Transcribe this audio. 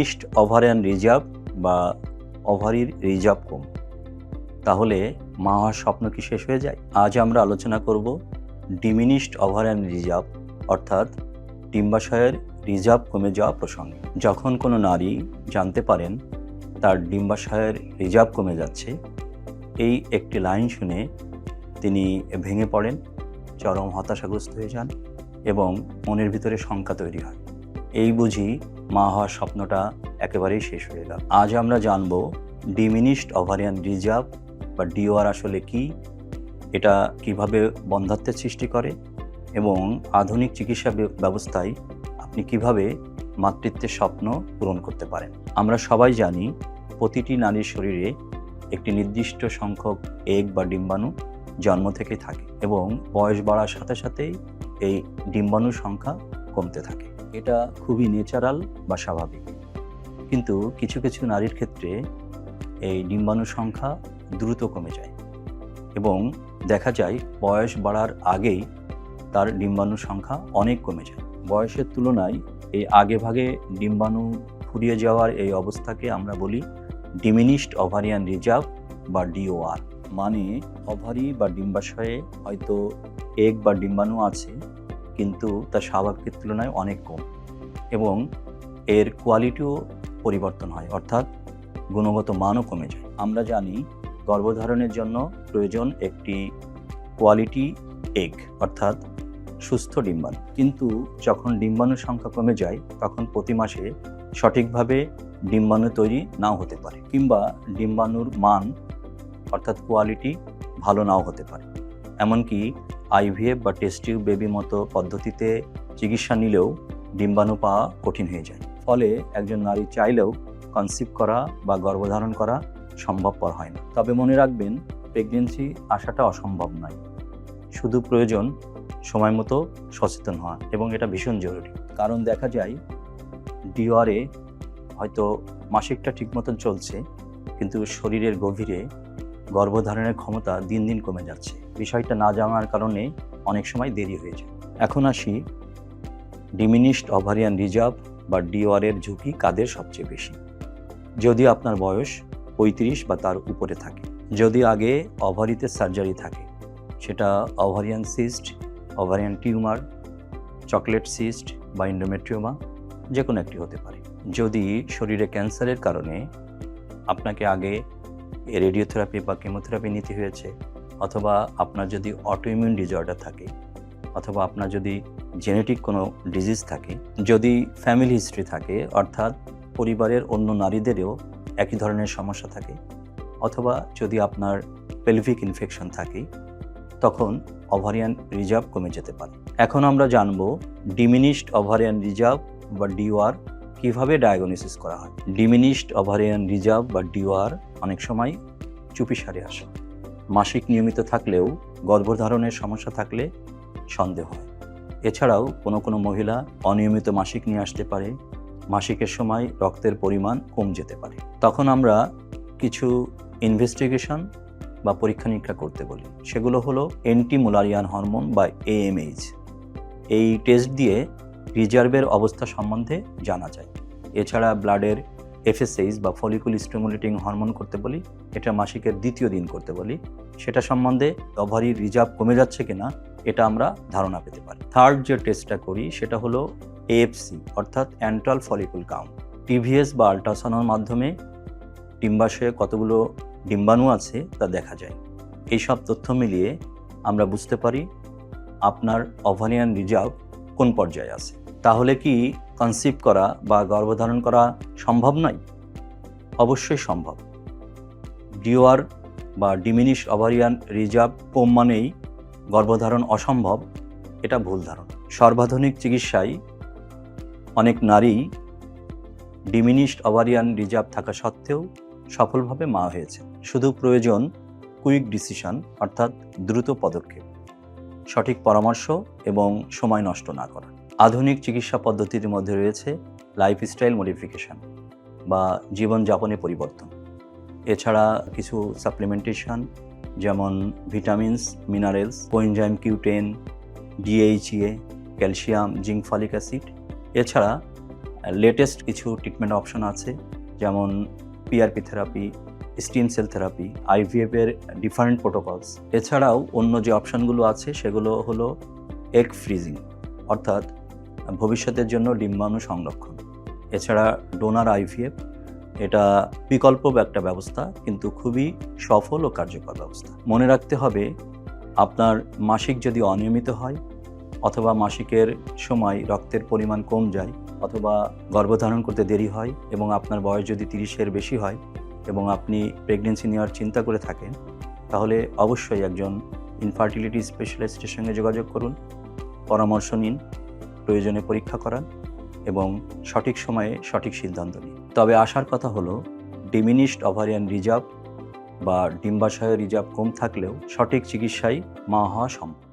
Diminished ovarian reserve বা ওভারির reserve কম। তাহলে মা হওয়ার স্বপ্ন কি শেষ হয়ে যায়? আজ আমরা আলোচনা করব ডিমিনিশড ওভারিয়ান রিজার্ভ, অর্থাৎ ডিম্বাশয়ের রিজার্ভ কমে যাওয়া প্রসঙ্গে। যখন কোনো নারী জানতে পারেন তার ডিম্বাশয়ের রিজার্ভ কমে যাচ্ছে, এই একটি লাইন শুনে তিনি ভেঙে পড়েন, চরম হতাশাগ্রস্ত হয়ে যান এবং মনের ভিতরে শঙ্কা তৈরি হয়। এই বুঝি মা হওয়ার স্বপ্নটা একেবারেই শেষ হয়ে গেল। আজ আমরা জানব ডিমিনিশড ওভারিয়ান রিজার্ভ বা ডিওআর আসলে কি, এটা কীভাবে বন্ধাত্বের সৃষ্টি করে এবং আধুনিক চিকিৎসা ব্যবস্থায় আপনি কীভাবে মাতৃত্বের স্বপ্ন পূরণ করতে পারেন। আমরা সবাই জানি প্রতিটি নারীর শরীরে একটি নির্দিষ্ট সংখ্যক এগ বা ডিম্বাণু জন্ম থেকে থাকে এবং বয়স বাড়ার সাথে সাথেই এই ডিম্বাণুর সংখ্যা কমতে থাকে। এটা খুবই ন্যাচারাল বা স্বাভাবিক। কিন্তু কিছু কিছু নারীর ক্ষেত্রে এই ডিম্বাণুর সংখ্যা দ্রুত কমে যায় এবং দেখা যায় বয়স বাড়ার আগেই তার ডিম্বাণুর সংখ্যা অনেক কমে যায়। বয়সের তুলনায় এই আগে ভাগে ডিম্বাণু ফুরিয়ে যাওয়ার এই অবস্থাকে আমরা বলি ডিমিনিশড ওভারিয়ান রিজার্ভ বা ডিওআর মানে ওভারি বা ডিম্বাশয়ে হয়তো এগ বা ডিম্বাণু আছে কিন্তু তা স্বাভাবিকের তুলনায় অনেক কম এবং এর কোয়ালিটিও পরিবর্তন হয়, অর্থাৎ গুণগত মানও কমে যায়। আমরা জানি গর্ভধারণের জন্য প্রয়োজন একটি কোয়ালিটি এগ অর্থাৎ সুস্থ ডিম্বাণু। কিন্তু যখন ডিম্বাণুর সংখ্যা কমে যায়, তখন প্রতি মাসে সঠিকভাবে ডিম্বাণু তৈরি নাও হতে পারে কিংবা ডিম্বাণুর মান, অর্থাৎ কোয়ালিটি ভালো নাও হতে পারে। এমনকি আইভিএফ বা টেস্টিউ বেবি মতো পদ্ধতিতে চিকিৎসা নিলেও ডিম্বাণু পাওয়া কঠিন হয়ে যায়। ফলে একজন নারী চাইলেও কনসিভ করা বা গর্ভধারণ করা সম্ভবপর হয় না। তবে মনে রাখবেন প্রেগনেন্সি আসাটা অসম্ভব নয়। শুধু প্রয়োজন সময় মতো সচেতন হওয়া এবং এটা ভীষণ জরুরি। কারণ দেখা যায় ডিওয়ারে হয়তো মাসিকটা ঠিক মতন চলছে, কিন্তু শরীরের গভীরে গর্ভধারণের ক্ষমতা দিন দিন কমে যাচ্ছে। বিষয়টা না জানার কারণে অনেক সময় দেরি হয়ে যায়। এখন আসি ডিমিনিশড ওভারিয়ান রিজার্ভ বা ডিওয়ারের ঝুঁকি কাদের সবচেয়ে বেশি? যদি আপনার বয়স পঁয়ত্রিশ বা তার উপরে থাকে, যদি আগে ওভারিতে সার্জারি থাকে, সেটা ovarian cyst ovarian tumour chocolate cyst বা ইন্ডোমেট্রিওমা যে কোনো একটি হতে পারে। যদি শরীরে ক্যান্সারের কারণে আপনাকে আগে রেডিওথেরাপি বা কেমোথেরাপি নিতে হয়েছে অথবা আপনার যদি অটোইমিউন ডিজর্ডার থাকে, অথবা আপনার যদি জেনেটিক কোনো ডিজিজ থাকে, যদি ফ্যামিলি হিস্ট্রি থাকে, অর্থাৎ পরিবারের অন্য নারীদেরও একই ধরনের সমস্যা থাকে, অথবা যদি আপনার পেলভিক ইনফেকশন থাকে, তখন ওভারিয়ান রিজার্ভ কমে যেতে পারে। এখন আমরা জানব ডিমিনিশড ওভারিয়ান রিজার্ভ বা ডিওয়ার কীভাবে ডায়াগনোসিস করা হয়। ডিমিনিশড ওভারিয়ান রিজার্ভ বা ডিওয়ার অনেক সময় চুপিসারে আসে। মাসিক নিয়মিত থাকলেও গর্ভধারণের সমস্যা থাকলে সন্দেহ হয়। এছাড়াও কোনো কোনো মহিলা অনিয়মিত মাসিক নিয়ে আসতে পারে, মাসিকের সময় রক্তের পরিমাণ কম যেতে পারে। তখন আমরা কিছু ইনভেস্টিগেশন বা পরীক্ষা নিরীক্ষা করতে বলি। সেগুলো হলো অ্যান্টিমোলারিয়ান হরমোন বা এএমএইচ এই টেস্ট দিয়ে রিজার্ভের অবস্থা সম্বন্ধে জানা যায়। এছাড়া ব্লাডের এফএসএইচ বা ফলিকুল স্টিমুলেটিং হরমোন করতে বলি, এটা মাসিকের দ্বিতীয় দিন করতে বলি, সেটা সম্বন্ধে ওভারি রিজার্ভ কমে যাচ্ছে কিনা, এটা আমরা ধারণা পেতে পারি। থার্ড যে টেস্টটা করি, সেটা হলো এএফসি অর্থাৎ অ্যান্ট্রাল ফলিকুল কাউন্ট টিভিএস বা আল্ট্রাসাউন্ডের মাধ্যমে ডিম্বাশয়ে কতগুলো ডিম্বাণু আছে, তা দেখা যায়। এই সব তথ্য মিলিয়ে আমরা বুঝতে পারি আপনার ওভারিয়ান রিজার্ভ কোন পর্যায়ে আছে। তাহলে কি কনসিভ করা বা গর্ভধারণ করা সম্ভব নয়? অবশ্যই সম্ভব। ডিওয়ার বা ডিমিনিশ ওভারিয়ান রিজার্ভ কম মানেই গর্ভধারণ অসম্ভব, এটা ভুল ধারণা। সর্বাধুনিক চিকিৎসায় অনেক নারী ডিমিনিশড ওভারিয়ান রিজার্ভ থাকা সত্ত্বেও সফলভাবে মা হয়েছে। শুধু প্রয়োজন কুইক ডিসিশন অর্থাৎ দ্রুত পদক্ষেপ। সঠিক পরামর্শ এবং সময় নষ্ট না করা। আধুনিক চিকিৎসা পদ্ধতির মধ্যে রয়েছে লাইফস্টাইল মডিফিকেশন বা জীবনযাপনে পরিবর্তন। এছাড়া কিছু সাপ্লিমেন্টেশন যেমন vitamins minerals coenzyme Q ten DHA calcium zinc folic acid এছাড়া লেটেস্ট কিছু ট্রিটমেন্ট অপশন আছে যেমন PRP therapy stem cell therapy IVF এর ডিফারেন্ট প্রোটোকলস এছাড়াও অন্য যে অপশানগুলো আছে সেগুলো হলো এগ ফ্রিজিং অর্থাৎ ভবিষ্যতের জন্য ডিম্বাণু সংরক্ষণ। এছাড়া ডোনার আইভিএফ এটা বিকল্প একটা ব্যবস্থা, কিন্তু খুবই সফল ও কার্যকর ব্যবস্থা। মনে রাখতে হবে, আপনার মাসিক যদি অনিয়মিত হয়, অথবা মাসিকের সময় রক্তের পরিমাণ কম যায়, অথবা গর্ভধারণ করতে দেরি হয়, এবং আপনার বয়স যদি তিরিশের বেশি হয়, এবং আপনি প্রেগনেন্সি নেওয়ার চিন্তা করে থাকেন, তাহলে অবশ্যই একজন ইনফার্টিলিটি স্পেশালিস্টের সঙ্গে যোগাযোগ করুন, পরামর্শ নিন প্রয়োজনে পরীক্ষা করান এবং সঠিক সময়ে সঠিক সিদ্ধান্ত নিন। তবে আসার কথা হলো ডিমিনিশড ওভারিয়ান রিজার্ভ বা ডিম্বাশয় রিজার্ভ কম থাকলেও সঠিক চিকিৎসায় মা হওয়া সম্ভব।